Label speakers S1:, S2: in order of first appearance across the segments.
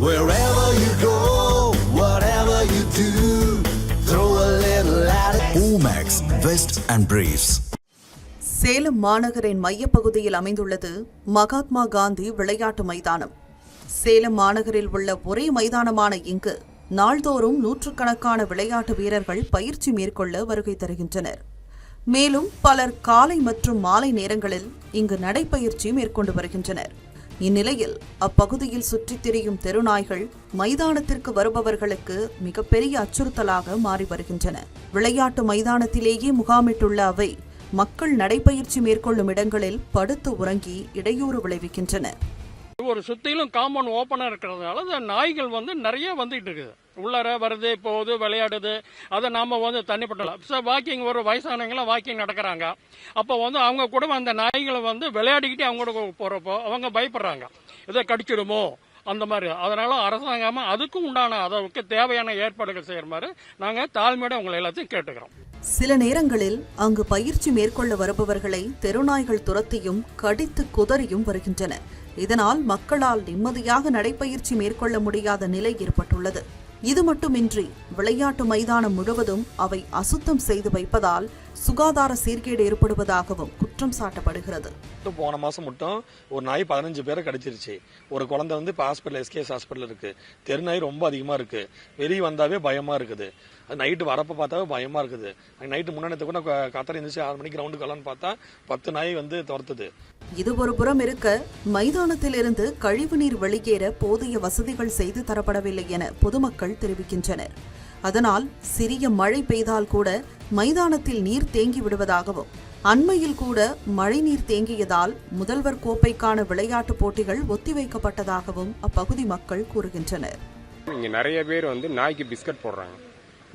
S1: Wherever you go, whatever you do, throw a little at it. Omax, Vest and Briefs.
S2: Salem மாநகரின் மையப்பகுதியில் அமைந்துள்ளது மகாத்மா காந்தி விளையாட்டு மைதானம் சேலம் மாநகரில் உள்ள ஒரே மைதானமான இங்கு நாள்தோறும் நூற்றுக்கணக்கான விளையாட்டு வீரர்கள் பயிற்சி மேற்கொள்ள வருகை தருகின்றனர் மேலும் பலர் காலை மற்றும் மாலை நேரங்களில் இங்கு நடைப்பயிற்சி மேற்கொண்டு வருகின்றனர் இந்நிலையில் அப்பகுதியில் சுற்றித் திரியும் தெருநாய்கள் மைதானத்திற்கு வருபவர்களுக்கு மிகப்பெரிய அச்சுறுத்தலாக மாறி வருகின்றன. விளையாட்டு மைதானத்திலேயே முகாமிட்டுள்ள அவை மக்கள் நடைபயிற்சி மேற்கொள்ளும் இடங்களில் படுத்து உறங்கி இடையூறு விளைவிக்கின்றன.
S3: ஒரு சுத்திலும் காம்பவுண்ட் ஓப்பனா இருக்கிறதுனால அந்த நாய்கள் வந்து நிறைய வந்துட்டு இருக்குது. உள்ளார வருது போகுது விளையாடுது. அதை நாம வந்து தண்ணிப்பட்டலாம் சார் வாக்கிங் ஒரு வயசானவங்களாம் வாக்கிங் நடக்கிறாங்க. அப்போ வந்து அவங்க கூட அந்த நாய்களை வந்து விளையாடிக்கிட்டே அவங்க கூட போறப்போ அவங்க பயப்படுறாங்க. இதை கடிச்சிடுமோ? அந்த மாதிரி. அதனால அரசாங்கமாக அதுக்கும் உண்டான அதற்கு தேவையான ஏற்பாடுகள் செய்யற மாதிரி நாங்கள் தாழ்மையோட உங்களை எல்லாத்தையும் கேட்டுக்கிறோம்.
S2: சில நேரங்களில் அங்கு பயிற்சி மேற்கொள்ள வருபவர்களை தெருநாய்கள் துரத்தியும் கடித்து குதறியும் வருகின்றன. இதனால் மக்களால் நிம்மதியாக நடைப்பயிற்சி மேற்கொள்ள முடியாத நிலை ஏற்பட்டுள்ளது. இது மட்டுமின்றி விளையாட்டு மைதானம் முழுவதும் அவை அசுத்தம் செய்து வைப்பதால் சுகாதார சீர்கேடு ஏற்படுவதாகவும் குற்றம் சாட்டப்படுகிறது.
S4: போன மாசம் மட்டும் ஒரு நாய் பதினஞ்சு பேரை கடிச்சிருச்சு. ஒரு குழந்தை வந்து இப்போ ஹாஸ்பிட்டல் எஸ்கேஎஸ் ஹாஸ்பிட்டல் இருக்கு. தெருநாய் ரொம்ப அதிகமா இருக்கு. வெளியே வந்தாவே பயமா இருக்குது. அது நைட்டு வரப்ப பார்த்தாவே பயமா இருக்குது. நைட்டு முன்னாடி கூட காத்தால இருந்துச்சு ஆறு மணிக்கு ரவுண்டு கலான்னு பார்த்தா பத்து நாய் வந்து துரத்துது.
S2: இது ஒரு புறம் இருக்க மைதானத்திலிருந்து கழிவுநீர் வெளியேற போதிய வசதிகள் செய்து தரப்படவில்லை என பொதுமக்கள் தெரிவிக்கின்றனர். அதனால் சிறிய மழை பெய்தால் கூட மைதானத்தில் நீர் தேங்கி விடுவதாகவும் அண்மையில் கூட மழைநீர் தேங்கியதால் முதல்வர் கோப்பைக்கான விளையாட்டுப் போட்டிகள் ஒத்திவைக்கப்பட்டதாகவும் அப்பகுதி மக்கள் கூறுகின்றனர்.
S5: இங்கே நிறைய பேர் வந்து நாய்க்கு பிஸ்கட் போடுறாங்க.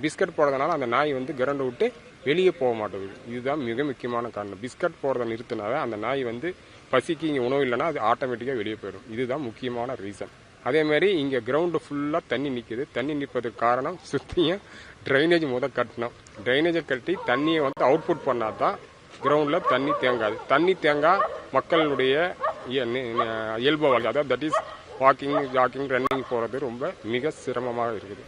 S5: பிஸ்கட் போடுறதுனால அந்த நாய் வந்து கிரண்டை விட்டு வெளியே போக மாட்டேங்குது. இதுதான் மிக முக்கியமான காரணம். பிஸ்கட் போடுறத நிறுத்தினாவே அந்த நாய் வந்து பசிக்கு இங்கே உணவு இல்லைன்னா அது ஆட்டோமேட்டிக்காக வெளியே போயிடும். இதுதான் முக்கியமான ரீசன். அதே மாதிரி இங்கே கிரவுண்டு ஃபுல்லாக தண்ணி நிற்குது தண்ணி நிற்பதுக்கு காரணம் சுற்றியும் ட்ரைனேஜ் முத கட்டணும். ட்ரைனேஜை கட்டி தண்ணியை வந்து அவுட்புட் பண்ணால் தான் கிரவுண்டில் தண்ணி தேங்காது. தண்ணி தேங்கா மக்களுடைய இயல்பு வாழ்க்கை அதாவது that is walking jogging running போகிறது ரொம்ப மிக சிரமமாக இருக்குது.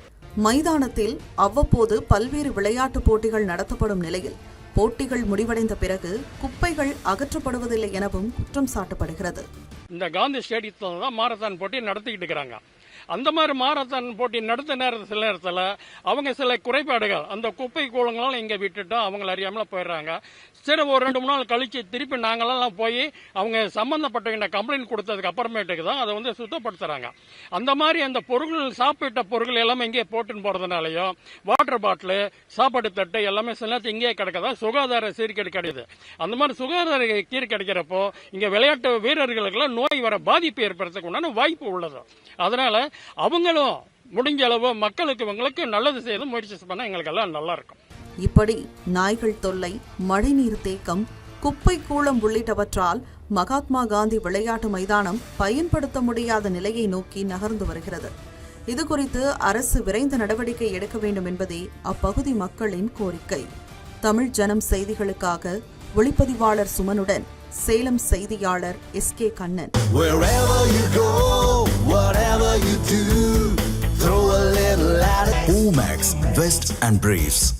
S2: மைதானத்தில் அவ்வப்போது பல்வேறு விளையாட்டு போட்டிகள் நடத்தப்படும் நிலையில் போட்டிகள் முடிவடைந்த பிறகு குப்பைகள் அகற்றப்படுவதில்லை எனவும் குற்றம் சாட்டப்படுகிறது.
S3: இந்த காந்தி ஸ்டேடியத்தில் தான் மாரத்தான் போட்டி நடத்திக்கிட்டு இருக்கிறாங்க. அந்த மாதிரி மாரத்தான் போட்டி நடத்த நேரத்தில் சில நேரத்தில் அவங்க சில குறைபாடுகள் அந்த குப்பை கூலங்களும் இங்கே விட்டுட்டு அவங்கள அறியாமல போயிடுறாங்க. சரி ஒரு ரெண்டு மூணு நாள் கழித்து திருப்பி நாங்களெல்லாம் போய் அவங்க சம்மந்தப்பட்டவங்க கம்ப்ளைண்ட் கொடுத்ததுக்கு அப்புறமேட்டுக்கு தான் அதை வந்து சுத்தப்படுத்துகிறாங்க அந்த மாதிரி அந்த பொருள் சாப்பிட்ட பொருள் எல்லாமே இங்கே போட்டுன்னு போகிறதுனாலையும் வாட்டர் பாட்டிலு சாப்பாடு தட்டு எல்லாமே சில நேரத்தில் இங்கேயே கிடக்கதா? சுகாதார சீர்கேடு கிடையாது. அந்த மாதிரி சுகாதார கீர் கிடைக்கிறப்போ இங்கே விளையாட்டு வீரர்களுக்கெல்லாம் நோய் வர பாதிப்பு ஏற்படுறதுக்கு உண்டான வாய்ப்பு உள்ளது. அதனால அவங்களும் முடிஞ்ச அளவு மக்களுக்கு இவங்களுக்கு நல்லது செய்து முயற்சி பண்ணா எங்களுக்கு எல்லாம் நல்லா இருக்கும்
S2: இப்படி நாய்கள் தொல்லை மழைநீர் தேக்கம் குப்பை கூளம் உள்ளிட்டவற்றால் மகாத்மா காந்தி விளையாட்டு மைதானம் பயன்படுத்த முடியாத நிலையை நோக்கி நகர்ந்து வருகிறது. இதுகுறித்து அரசு விரைந்த நடவடிக்கை எடுக்க வேண்டும் என்பதே அப்பகுதி மக்களின் கோரிக்கை. தமிழ் ஜனம் செய்திகளுக்காக ஒளிப்பதிவாளர் சுமனுடன் சேலம் செய்தியாளர் S K Kannan.
S1: Best and Briefs.